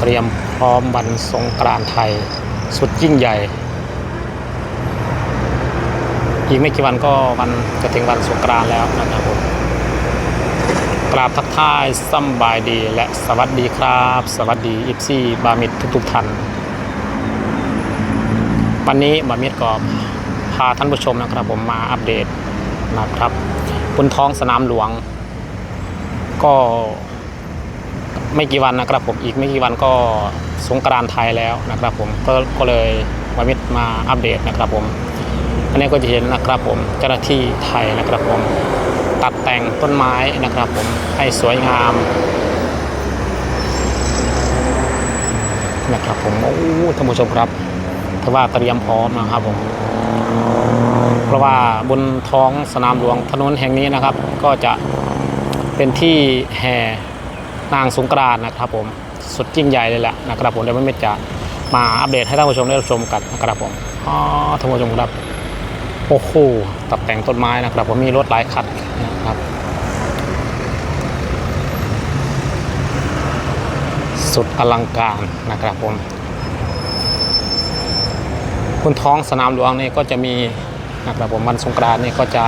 เตรียมพร้อมวันสงกรานต์ไทย สุดยิ่งใหญ่ อีกไม่กี่วันก็วันจะถึงวันสงกรานต์แล้วนะครับผมกราบทักทายซัมบายดีและสวัสดีครับ สวัสดีอิฟซี่บามิดทุกๆท่านวันนี้บามิดก็พาท่านผู้ชมนะครับผมมาอัปเดตนะครับบนท้องสนามหลวง ก็ ไม่กี่วันนะครับผมอีกไม่กี่วันก็สงกรานต์ไทยแล้วนะครับผมก็ก็เลยบามิดมาอัปเดตนะครับผม อันนี้ก็จะเห็นนะครับผมเจ้าหน้าที่ไทยนะครับผม ตัดแต่งต้นไม้นะครับผมให้สวยงามนะครับผมโอ้ท่านผู้ชมครับถือว่าเตรียมพร้อมนะครับผมเพราะว่าบนท้องสนามหลวงถนนแห่งนี้นะครับ ก็จะเป็นที่แห่ นางสงกรานนะครับผมสุดยิ่งใหญ่เลยแหละนะครับผมเดี๋ยวไม่จะมาอัปเดตให้ท่านผู้ชมได้รับชมกันนะครับผมอ๋อท่านผู้ชมครับโอ้โหตัดแต่งต้นไม้นะครับผมมีรถหลายคันนะครับสุดอลังการนะครับผมบนท้องสนามหลวงนี่ก็จะมีนะครับผมวันสงกรานต์นี่ก็จะ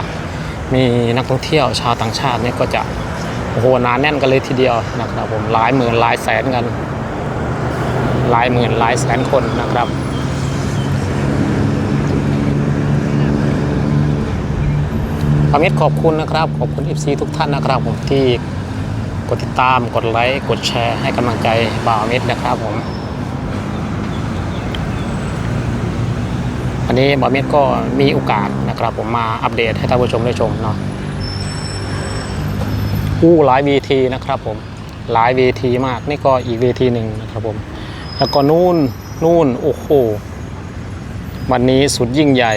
มีนักท่องเที่ยวชาวต่างชาตินี่ก็จะ โอ้โหหนาแน่นกันเลยทีเดียวนะครับผมหลายหมื่นหลายแสนกัน หลายหมื่นหลายแสนคนนะครับพามิตรขอบคุณนะครับ ขอบคุณ FC ทุกท่านนะครับ ผมที่กดติดตามกดไลค์กดแชร์ให้กำลังใจบ่าวมิตรนะครับผมวันนี้บ่าวมิตรก็มีโอกาสนะครับ ผมมาอัปเดตให้ท่านผู้ชมได้ชมเนาะ อู้หลายเวทีนะครับผมหลายเวทีมากนี่ก็อีกเวทีหนึ่งนะครับผม แล้วก็นู่นนู่นโอ้โหวันนี้สุดยิ่งใหญ่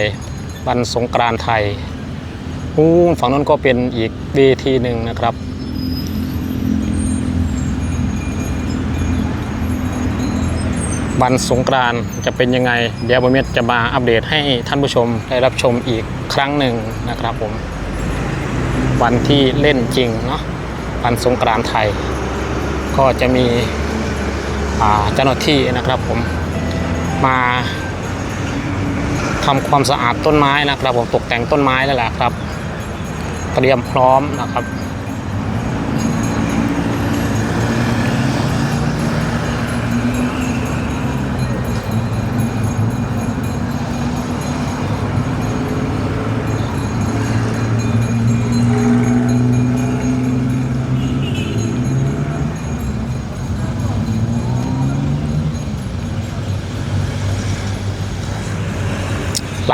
วันสงกรานต์ไทยอู้ฝั่งนั้นก็เป็นอีกเวทีหนึ่งนะครับวันสงกรานจะเป็นยังไง เดี๋ยวบมเมตจะมาอัปเดตให้ท่านผู้ชมได้รับชมอีกครั้งหนึ่งนะครับผม วันที่เล่นจริงเนาะวันสงกรานต์ไทย ก็จะมีเจ้าหน้าที่นะครับผมมาทำความสะอาดต้นไม้นะครับผมตกแต่งต้นไม้แล้วแหละครับ เตรียมพร้อมนะครับ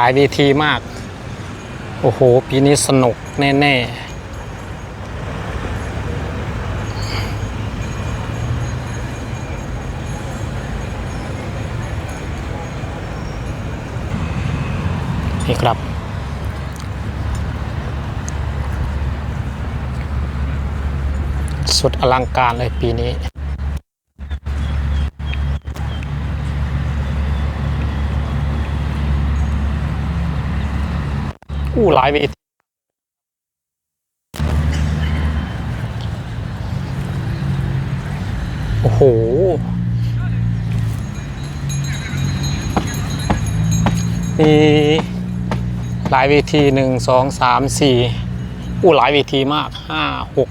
หลายเวทีมาก โอ้โห ปีนี้สนุกแน่ๆนี่ครับ สุดอลังการเลยปีนี้ อู้หลายเวทีโอ้โห มีหลายเวทีหนึ่งสองสามสี่อู้หลายเวทีมากห้าหก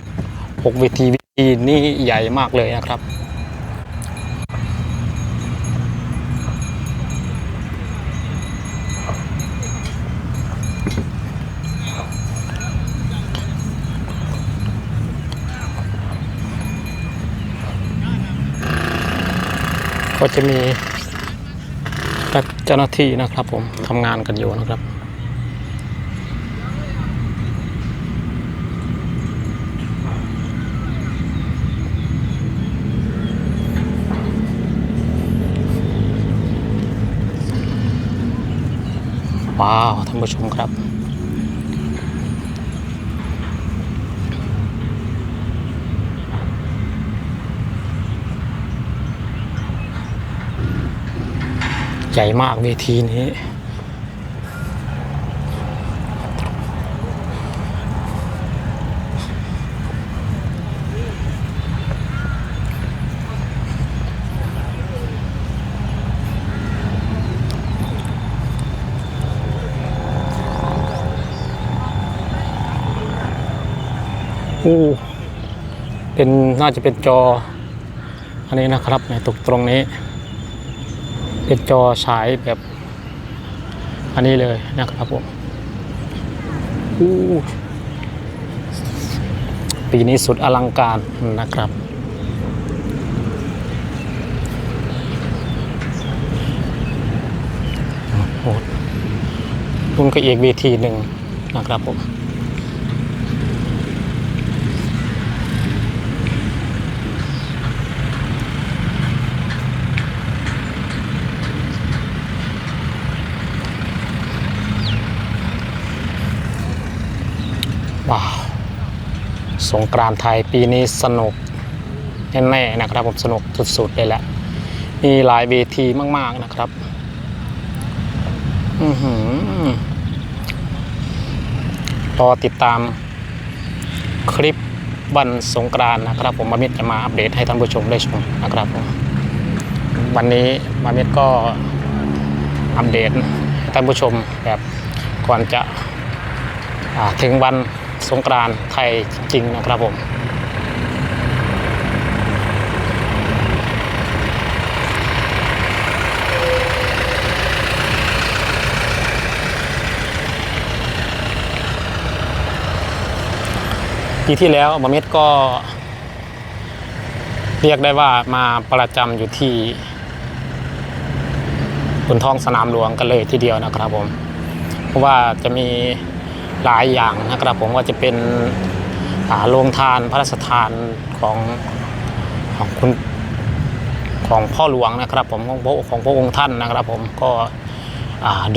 หกเวทีเวทีนี่ใหญ่มากเลยนะครับ ก็จะมีเจ้าหน้าที่นะครับผมทำงานกันอยู่นะครับว้าวท่านผู้ชมครับ ใหญ่มากเวทีนี้ โอ้ เป็นน่าจะเป็นจอ อันนี้นะครับในตกตรงนี้ เป็นจอฉายแบบ อันนี้เลยนะครับผมอู้ปีนี้สุดอลังการนะครับ โอ้โหคุณก็อีกเวทีหนึ่งนะครับผม ว้าว สงกรานต์ไทยปีนี้สนุกแน่ๆนะครับผมสนุกสุดๆเลยแหละมีหลายเวทีมาก ๆนะครับอือหือรอติดตามคลิปวันสงกรานนะครับ ผมมามิตรจะมาอัปเดตให้ท่านผู้ชมได้ชมนะครับผมวันนี้มามิตรก็อัปเดตให้ท่านผู้ชมแบบก่อนจะถึงวัน สงกรานต์ไทยจริงนะครับผมปีที่แล้วหมเม็ดก็ เรียกได้ว่ามาประจำอยู่ที่บนท้องสนามหลวงกันเลยทีเดียวนะครับผม เพราะว่าจะมี หลายอย่างนะครับผมว่าจะเป็นอาโรงทานพระราชทานของของคุณของพ่อหลวงนะครับ ผมของพระของพระองค์ท่านนะครับ ผมก็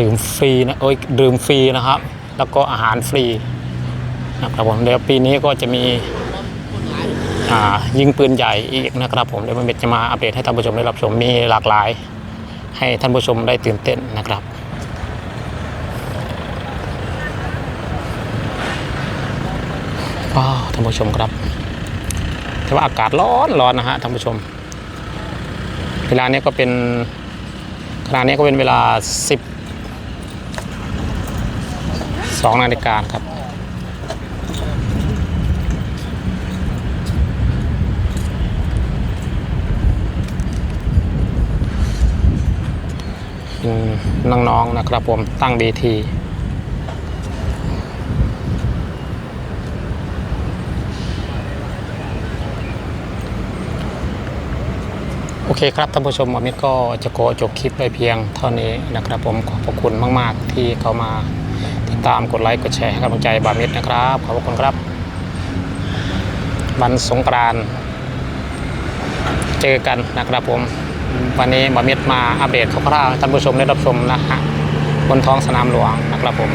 ดื่มฟรีนะโอ้ยดื่มฟรีนะครับ แล้วก็อาหารฟรีนะครับผมเดี๋ยวปีนี้ก็จะมียิงปืนใหญ่อีกนะครับ ผมเดี๋ยวมันจะมาอัปเดตให้ท่านผู้ชมได้รับชมมีหลากหลาย ให้ท่านผู้ชมได้ตื่นเต้นนะครับว้าวท่านผู้ชมครับแต่ว่าอากาศร้อนร้อนนะฮะท่านผู้ชม เวลานี้ก็เป็นขณะนี้ก็เป็นเวลา 10 2นาฬิกาครับน้องๆนะครับผมตั้งเวที โอเคครับท่านผู้ชมอมิตก็จะขอจบคลิปไปเพียงเท่านี้นะครับผมขอบพระคุณมากๆ ที่เข้ามาติดตามกดไลค์กดแชร์ให้กำลังใจบามิตนะครับขอบพระคุณครับ วันสงกรานต์เจอกันนะครับผมวันนี้บามิตรมาอัปเดตคร่าวๆให้ท่านผู้ชมได้รับชมนะฮะบนท้องสนามหลวงนะครับผม